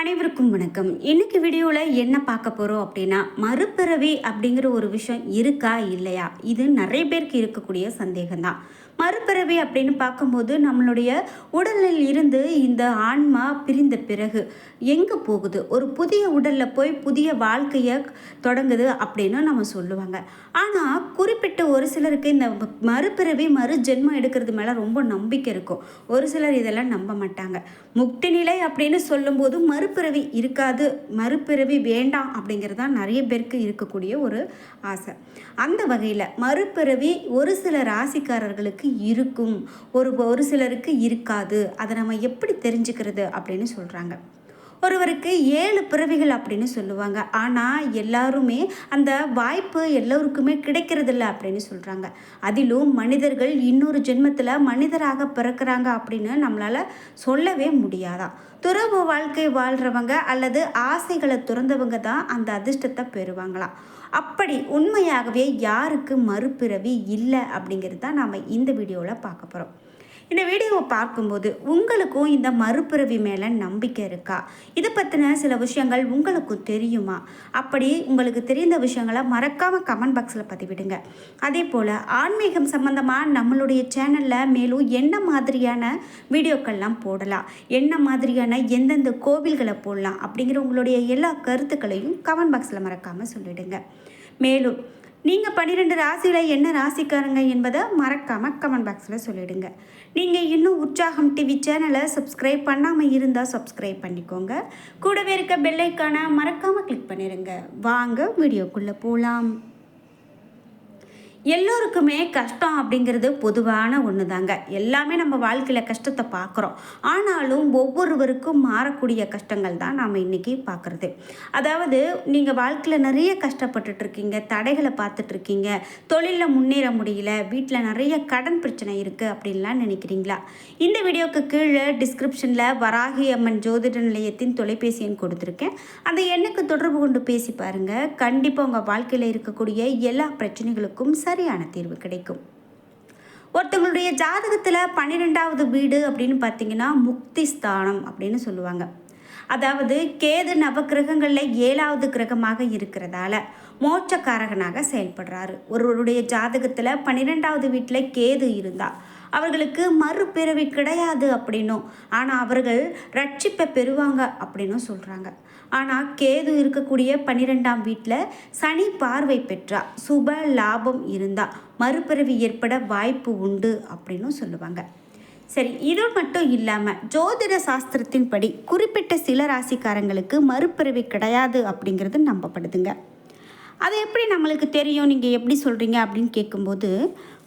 அனைவருக்கும் வணக்கம். இன்னைக்கு வீடியோவில் என்ன பார்க்க போகிறோம் அப்படின்னா மறுபிறவி அப்படிங்கிற ஒரு விஷயம் இருக்கா இல்லையா? இது நிறைய பேருக்கு இருக்கக்கூடிய சந்தேகம்தான். மறுபிறவி அப்படின்னு பார்க்கும்போது நம்மளுடைய உடலில் இருந்து இந்த ஆன்மா பிரிந்த பிறகு எங்கே போகுது? ஒரு புதிய உடலில் போய் புதிய வாழ்க்கையை தொடங்குது அப்படின்னு நம்ம சொல்லுவாங்க. ஆனால் குறிப்பிட்ட ஒரு சிலருக்கு இந்த மறுபிறவி மறு ஜென்மம் எடுக்கிறது மேலே ரொம்ப நம்பிக்கை இருக்கும். ஒரு சிலர் இதெல்லாம் நம்ப மாட்டாங்க. முக்தி நிலை அப்படின்னு சொல்லும்போது மறுபிறவி இருக்காது மறுபிறவி வேண்டாம் அப்படிங்கிறது தான் நிறைய பேருக்கு இருக்கக்கூடிய ஒரு ஆசை. அந்த வகையில் மறுபிறவி ஒரு சில ராசிக்காரர்களுக்கு இருக்கும். ஒரு ஒரு சிலருக்கு இருக்காது. அதை நம்ம எப்படி தெரிஞ்சுக்கிறது அப்படின்னு சொல்கிறாங்க ஒருவருக்கு ஏழு பிறவிகள் அப்படின்னு சொல்லுவாங்க. ஆனால் எல்லாருமே அந்த வாய்ப்பு எல்லோருக்குமே கிடைக்கிறதில்ல அப்படின்னு சொல்கிறாங்க அதிலும் மனிதர்கள் இன்னொரு ஜென்மத்தில் மனிதராக பிறக்கிறாங்க அப்படின்னு நம்மளால் சொல்லவே முடியாதான் துறவு வாழ்க்கை வாழ்கிறவங்க அல்லது ஆசைகளை துறந்தவங்க தான் அந்த அதிர்ஷ்டத்தை பெறுவாங்களாம் அப்படி உண்மையாகவே யாருக்கு மறுபிறவி இல்லை அப்படிங்கிறது தான் நாம் இந்த வீடியோவில் பார்க்க போகிறோம் இந்த வீடியோவை பார்க்கும்போது உங்களுக்கும் இந்த மறுபிறவி மேலே நம்பிக்கை இருக்கா? இதை பற்றின சில விஷயங்கள் உங்களுக்கும் தெரியுமா? அப்படி உங்களுக்கு தெரிந்த விஷயங்களை மறக்காமல் கமெண்ட் பாக்ஸில் பதிவிடுங்க. அதே போல் ஆன்மீகம் சம்மந்தமாக நம்மளுடைய சேனலில் மேலும் என்ன மாதிரியான வீடியோக்கள்லாம் போடலாம்? என்ன மாதிரியான எந்தெந்த கோவில்களை போடலாம்? அப்படிங்கிற உங்களுடைய எல்லா கருத்துக்களையும் கமெண்ட் பாக்ஸில் மறக்காமல் சொல்லிவிடுங்க மேலும் நீங்கள் பன்னிரெண்டு ராசியில் என்ன ராசிக்காரங்க என்பதை மறக்காமல் கமெண்ட் பாக்ஸில் சொல்லிவிடுங்க நீங்கள் இன்னும் உற்சாகம் டிவி சேனலை சப்ஸ்கிரைப் பண்ணாமல் இருந்தால் சப்ஸ்கிரைப் பண்ணிக்கோங்க. கூடவே இருக்க பெல்லைக்கான மறக்காமல் கிளிக் பண்ணிடுங்க வாங்க வீடியோக்குள்ளே போகலாம் எல்லோருக்குமே கஷ்டம் அப்படிங்கிறது பொதுவான ஒன்று தாங்க எல்லாமே நம்ம வாழ்க்கையில் கஷ்டத்தை பார்க்குறோம். ஆனாலும் ஒவ்வொருவருக்கும் மாறக்கூடிய கஷ்டங்கள் தான் நாம் இன்றைக்கி பார்க்குறது. அதாவது நீங்கள் வாழ்க்கையில் நிறைய கஷ்டப்பட்டுட்ருக்கீங்க தடைகளை பார்த்துட்ருக்கீங்க தொழிலில் முன்னேற முடியல வீட்டில் நிறைய கடன் பிரச்சனை இருக்குது அப்படின்லாம் நினைக்கிறீங்களா? இந்த வீடியோவுக்கு கீழே டிஸ்கிரிப்ஷனில் வராகி அம்மன் ஜோதிட நிலையத்தின் தொலைபேசி எண் கொடுத்துருக்கேன். அந்த எண்ணுக்கு தொடர்பு கொண்டு பேசி பாருங்கள் கண்டிப்பாக உங்கள் வாழ்க்கையில் இருக்கக்கூடிய எல்லா பிரச்சனைகளுக்கும் சரியான தீர்வு கிடைக்கும். ஒருத்தவங்களுடைய ஜாதகத்தில் பன்னிரெண்டாவது வீடு அப்படின்னு பார்த்தீங்கன்னா முக்தி ஸ்தானம் அப்படின்னு சொல்லுவாங்க. அதாவது கேது நவகிரகங்களில் ஏழாவது கிரகமாக இருக்கிறதால மோட்சக்காரகனாக செயல்படுறாரு. ஒருவருடைய ஜாதகத்தில் பன்னிரெண்டாவது வீட்டில் கேது இருந்தால் அவர்களுக்கு மறுபிறவி கிடையாது அப்படின்னும். ஆனால் அவர்கள் ரட்சிப்பை பெறுவாங்க அப்படின்னும் சொல்கிறாங்க ஆனால் கேது இருக்கக்கூடிய பன்னிரெண்டாம் வீட்டில் சனி பார்வை பெற்றா சுப லாபம் இருந்தால் மறுபிறவி ஏற்பட வாய்ப்பு உண்டு அப்படின்னும் சொல்லுவாங்க. சரி இது மட்டும் இல்லாமல் ஜோதிட சாஸ்திரத்தின்படி குறிப்பிட்ட சில ராசிக்காரங்களுக்கு மறுபிறவி கிடையாது அப்படிங்கிறது நம்பப்படுதுங்க. அது எப்படி நம்மளுக்கு தெரியும்? நீங்கள் எப்படி சொல்கிறீங்க அப்படின்னு கேட்கும்போது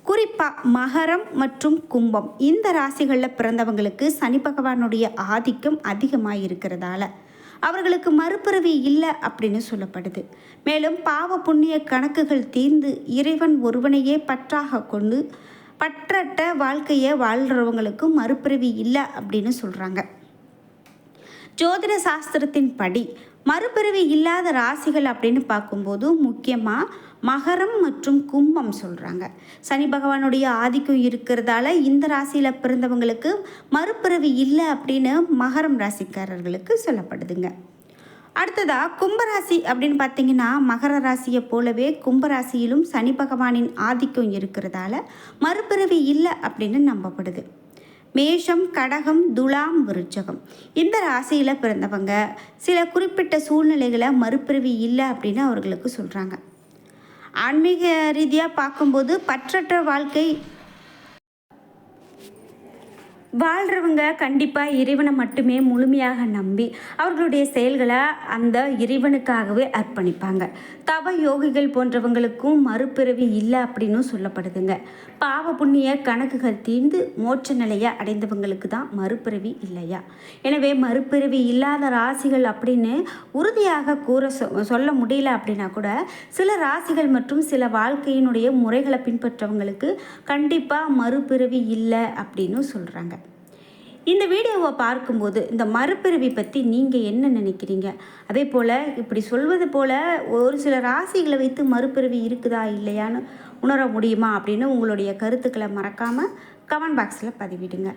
குறிப்பாக மகரம் மற்றும் கும்பம் இந்த ராசிகளில் பிறந்தவங்களுக்கு சனி பகவானுடைய ஆதிக்கம் அதிகமாக இருக்கிறதால அவர்களுக்கு மறுபிறவி இல்லை அப்படின்னு சொல்லப்படுது. மேலும் பாவ புண்ணிய கணக்குகள் தீர்ந்து இறைவன் ஒருவனையே பற்றாக கொண்டு பற்றட்ட வாழ்க்கையை வாழ்கிறவங்களுக்கும் மறுபிறவி இல்லை அப்படின்னு சொல்கிறாங்க ஜோதிட சாஸ்திரத்தின் படி மறுபிறவி இல்லாத ராசிகள் அப்படின்னு பார்க்கும்போது முக்கியமாக மகரம் மற்றும் கும்பம் சொல்கிறாங்க சனி பகவானுடைய ஆதிக்கம் இருக்கிறதால இந்த ராசியில் பிறந்தவங்களுக்கு மறுபிறவி இல்லை அப்படின்னு மகரம் ராசிக்காரர்களுக்கு சொல்லப்படுதுங்க. அடுத்ததாக கும்பராசி அப்படின்னு பார்த்தீங்கன்னா மகர ராசியை போலவே கும்பராசியிலும் சனி பகவானின் ஆதிக்கம் இருக்கிறதால மறுபிறவி இல்லை அப்படின்னு நம்பப்படுது. மேஷம் கடகம் துலாம் விருச்சகம். இந்த ராசியில் பிறந்தவங்க சில குறிப்பிட்ட சூழ்நிலைகளை மறுபிறவி இல்லை அப்படின்னு அவர்களுக்கு சொல்கிறாங்க ஆன்மீக ரீதியாக பார்க்கும்போது பற்றற்ற வாழ்க்கை வாழ்கிறவங்க கண்டிப்பாக இறைவனை மட்டுமே முழுமையாக நம்பி அவர்களுடைய செயல்களை அந்த இறைவனுக்காகவே அர்ப்பணிப்பாங்க. தவ யோகிகள் போன்றவங்களுக்கும் மறுபிறவி இல்லை அப்படின்னும் சொல்லப்படுதுங்க. பாவ புண்ணிய கணக்குகள் தீர்ந்து மோட்ச நிலையை அடைந்தவங்களுக்கு தான் மறுபிறவி இல்லையா? எனவே மறுபிறவி இல்லாத ராசிகள் அப்படின்னு உறுதியாக கூற சொல்ல முடியல அப்படின்னா கூட சில ராசிகள் மற்றும் சில வாழ்க்கையினுடைய முறைகளை பின்பற்றவங்களுக்கு கண்டிப்பாக மறுபிறவி இல்லை அப்படின்னு சொல்கிறாங்க இந்த வீடியோவை பார்க்கும்போது இந்த மறுபிறவி பற்றி நீங்கள் என்ன நினைக்கிறீங்க? அதே போல் இப்படி சொல்வது போல் ஒரு சில ராசிகளை வைத்து மறுபிறவி இருக்குதா இல்லையான்னு உணர முடியுமா அப்படின்னு உங்களுடைய கருத்துக்களை மறக்காமல் கமெண்ட் பாக்ஸில் பதிவிடுங்க.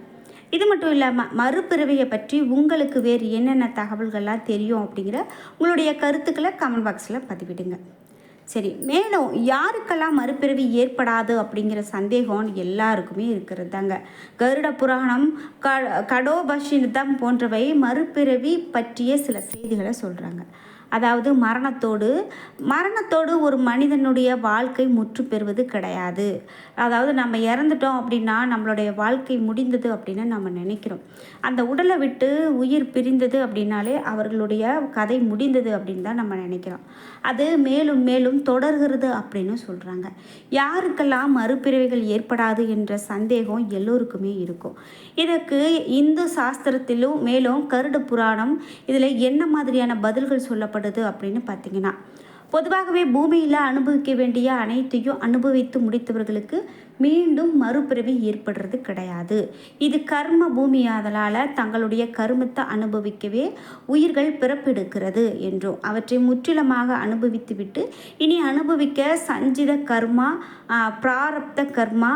இது மட்டும் இல்லாமல் மறுபிறவியை பற்றி உங்களுக்கு வேறு என்னென்ன தகவல்கள்லாம் தெரியும் அப்படிங்கிற உங்களுடைய கருத்துக்களை கமெண்ட் பாக்ஸில் பதிவிடுங்க. சரி மேலும் யாருக்கெல்லாம் மறுபிறவி ஏற்படாது அப்படிங்கிற சந்தேகம் எல்லாருக்குமே இருக்கிறது தாங்க கருட புராணம் க கடோபஷினிதம் போன்றவை மறுபிறவி பற்றிய சில செய்திகளை சொல்கிறாங்க அதாவது மரணத்தோடு மரணத்தோடு ஒரு மனிதனுடைய வாழ்க்கை முற்று பெறுவது கிடையாது. அதாவது நம்ம இறந்துட்டோம் அப்படின்னா நம்மளுடைய வாழ்க்கை முடிந்தது அப்படின்னு நம்ம நினைக்கிறோம். அந்த உடலை விட்டு உயிர் பிரிந்தது அப்படின்னாலே அவர்களுடைய கதை முடிந்தது அப்படின்னு தான் நம்ம நினைக்கிறோம். அது மேலும் மேலும் தொடர்கிறது அப்படின்னு சொல்கிறாங்க யாருக்கெல்லாம் மறுபிறவைகள் ஏற்படாது என்ற சந்தேகம் எல்லோருக்குமே இருக்கும். இதற்கு இந்து சாஸ்திரத்திலும் மேலும் கருட புராணம் இதில் என்ன மாதிரியான பதில்கள் சொல்லப்படுது அப்படின்னு பார்த்தீங்கன்னா. பொதுவாகவே பூமியில் அனுபவிக்க வேண்டிய அனைத்தையும் அனுபவித்து முடித்தவர்களுக்கு மீண்டும் மறுபிறவி ஏற்படுறது கிடையாது. இது கர்ம பூமி ஆதலால் தங்களுடைய கருமத்தை அனுபவிக்கவே உயிர்கள் பிறப்பெடுக்கிறது என்றும் அவற்றை முற்றிலுமாக அனுபவித்துவிட்டு இனி அனுபவிக்க சஞ்சித கர்மா பிராரப்த கர்மா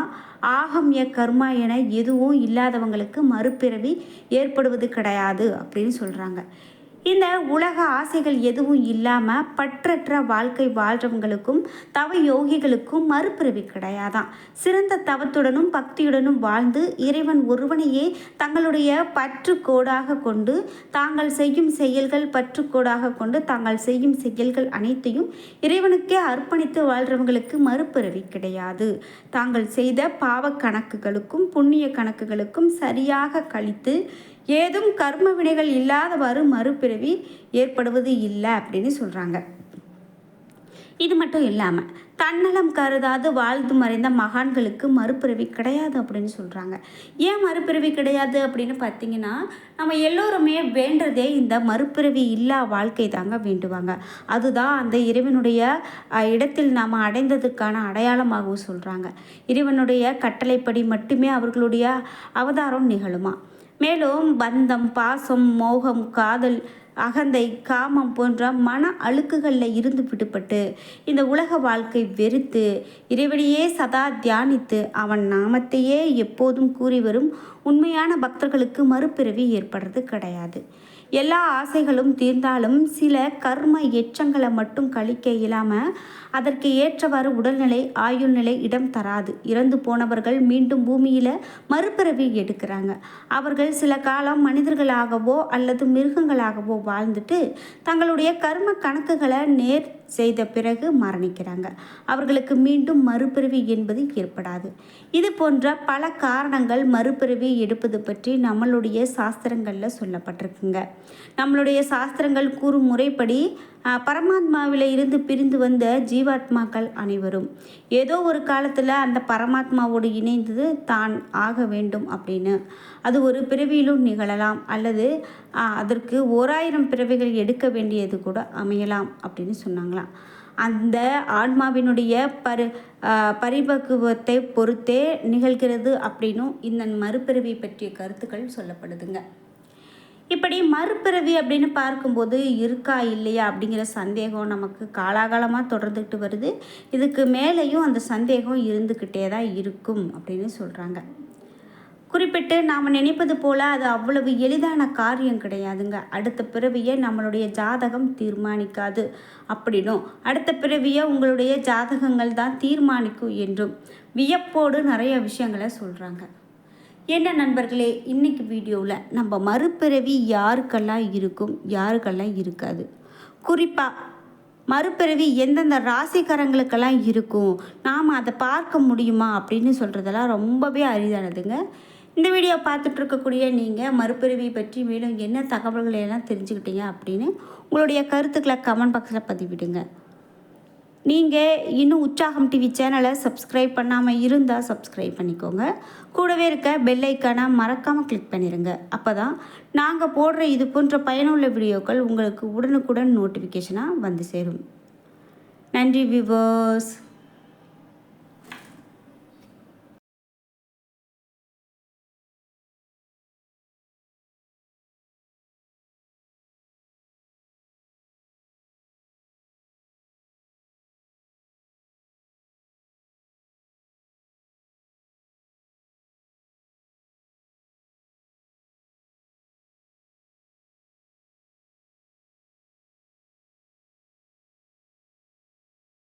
ஆகம்ய கர்மா என எதுவும் இல்லாதவங்களுக்கு மறுபிறவி ஏற்படுவது கிடையாது அப்படின்னு சொல்கிறாங்க இந்த உலக ஆசைகள் எதுவும் இல்லாமல் பற்றற்ற வாழ்க்கை வாழ்கிறவங்களுக்கும் தவ யோகிகளுக்கும் மறுபிறவி கிடையாதான். சிறந்த தவத்துடனும் பக்தியுடனும் வாழ்ந்து இறைவன் ஒருவனையே தங்களுடைய பற்றுக்கோடாக கொண்டு தாங்கள் செய்யும் செயல்கள் பற்றுக்கோடாக கொண்டு தாங்கள் செய்யும் செயல்கள் அனைத்தையும் இறைவனுக்கே அர்ப்பணித்து வாழ்கிறவங்களுக்கு மறுபிறவி கிடையாது. தாங்கள் செய்த பாவ கணக்குகளுக்கும் புண்ணிய கணக்குகளுக்கும் சரியாக கழித்து ஏதும் கர்ம வினைகள் இல்லாதவாறு மறுபிறவி ஏற்படுவது இல்லை அப்படின்னு சொல்கிறாங்க இது மட்டும் இல்லாமல் தன்னலம் கருதாது வாழ்ந்து மறைந்த மகான்களுக்கு மறுபிறவி கிடையாது அப்படின்னு சொல்கிறாங்க ஏன் மறுபிறவி கிடையாது அப்படின்னு பார்த்தீங்கன்னா நம்ம எல்லோருமே வேண்டதே இந்த மறுபிறவி இல்லா வாழ்க்கை தாங்க வேண்டுவாங்க. அதுதான் அந்த இறைவனுடைய இடத்தில் நாம் அடைந்ததுக்கான அடையாளமாகவும் சொல்கிறாங்க இறைவனுடைய கட்டளைப்படி மட்டுமே அவர்களுடைய அவதாரம் நிகழுமா? மேலும் பந்தம் பாசம் மோகம் காதல் அகந்தை காமம் போன்ற மன அழுக்குகளில் இருந்து விடுபட்டு இந்த உலக வாழ்க்கை வெறுத்து இறைவனையே சதா தியானித்து அவன் நாமத்தையே எப்போதும் கூறி வரும் உண்மையான பக்தர்களுக்கு மறுபிறவி ஏற்படுறது கிடையாது. எல்லா ஆசைகளும் தீர்ந்தாலும் சில கர்ம எச்சங்களை மட்டும் கழிக்க இயலாமல் அதற்கு ஏற்றவாறு உடல்நிலை ஆயுள் நிலை இடம் தராது. இறந்து போனவர்கள் மீண்டும் பூமியில் மறுபிறவி எடுக்கிறாங்க. அவர்கள் சில காலம் மனிதர்களாகவோ அல்லது மிருகங்களாகவோ வாழ்ந்துட்டு தங்களுடைய கர்ம கணக்குகளை நேர் செய்த பிறகு மரணிக்கிறாங்க. அவர்களுக்கு மீண்டும் மறுபிறவி என்பது ஏற்படாது. இது போன்ற பல காரணங்கள் மறுபிறவி எடுப்பது பற்றி நம்மளுடைய சாஸ்திரங்களில் சொல்லப்பட்டிருக்குங்க. நம்மளுடைய சாஸ்திரங்கள் கூறும் முறைப்படி பரமாத்மாவில் இருந்து பிரிந்து வந்த ஜீவாத்மாக்கள் அனைவரும். ஏதோ ஒரு காலத்தில் அந்த பரமாத்மாவோடு இணைந்தது தான் ஆக வேண்டும் அப்படின்னு. அது ஒரு பிறவியிலும் நிகழலாம் அல்லது அதற்கு ஓராயிரம் பிறவிகள் எடுக்க வேண்டியது கூட அமையலாம் அப்படின்னு சொன்னாங்களாம். அந்த ஆன்மாவினுடைய பரு பரிபக்குவத்தை பொறுத்தே நிகழ்கிறது அப்படின்னும் இந்த மறுபிறவி பற்றிய கருத்துக்கள் சொல்லப்படுதுங்க. இப்படி மறுபிறவி அப்படின்னு பார்க்கும்போது இருக்கா இல்லையா அப்படிங்கிற சந்தேகம் நமக்கு காலாகாலமாக தொடர்ந்துக்கிட்டு வருது. இதுக்கு மேலேயும் அந்த சந்தேகம் இருந்துக்கிட்டே தான் இருக்கும் அப்படின்னு சொல்கிறாங்க குறிப்பிட்டு நாம் நினைப்பது போல் அது அவ்வளவு எளிதான காரியம் கிடையாதுங்க. அடுத்த பிறவியை நம்மளுடைய ஜாதகம் தீர்மானிக்காது அப்படின்னும். அடுத்த பிறவியை உங்களுடைய ஜாதகங்கள் தான் தீர்மானிக்கும் என்றும். வியப்போடு நிறைய விஷயங்களை சொல்கிறாங்க என்ன நண்பர்களே இன்றைக்கி வீடியோவில் நம்ம மறுபிறவி யாருக்கெல்லாம் இருக்கும் யாருக்கெல்லாம் இருக்காது. குறிப்பாக மறுபிறவி எந்தெந்த ராசிக்காரங்களுக்கெல்லாம் இருக்கும் நாம் அதை பார்க்க முடியுமா அப்படின்னு சொல்கிறதெல்லாம் ரொம்பவே அரிதானதுங்க. இந்த வீடியோ பார்த்துட்டு இருக்கக்கூடிய நீங்கள் மறுபிறவி பற்றி மேலும் என்ன தகவல்களை எல்லாம் தெரிஞ்சுக்கிட்டீங்க அப்படின்னு உங்களுடைய கருத்துக்களை கமெண்ட் பாக்ஸில் பதிவிடுங்க. நீங்கள் இன்னும் உற்சாகம் டிவி சேனலை சப்ஸ்கிரைப் பண்ணாமல் இருந்தால் சப்ஸ்கிரைப் பண்ணிக்கோங்க. கூடவே இருக்க பெல்லைக்கான மறக்காமல் கிளிக் பண்ணிடுங்க அப்போ தான் நாங்கள் போடுற இது போன்ற பயனுள்ள வீடியோக்கள் உங்களுக்கு உடனுக்குடன் நோட்டிஃபிகேஷனாக வந்து சேரும். நன்றி விவர்ஸ்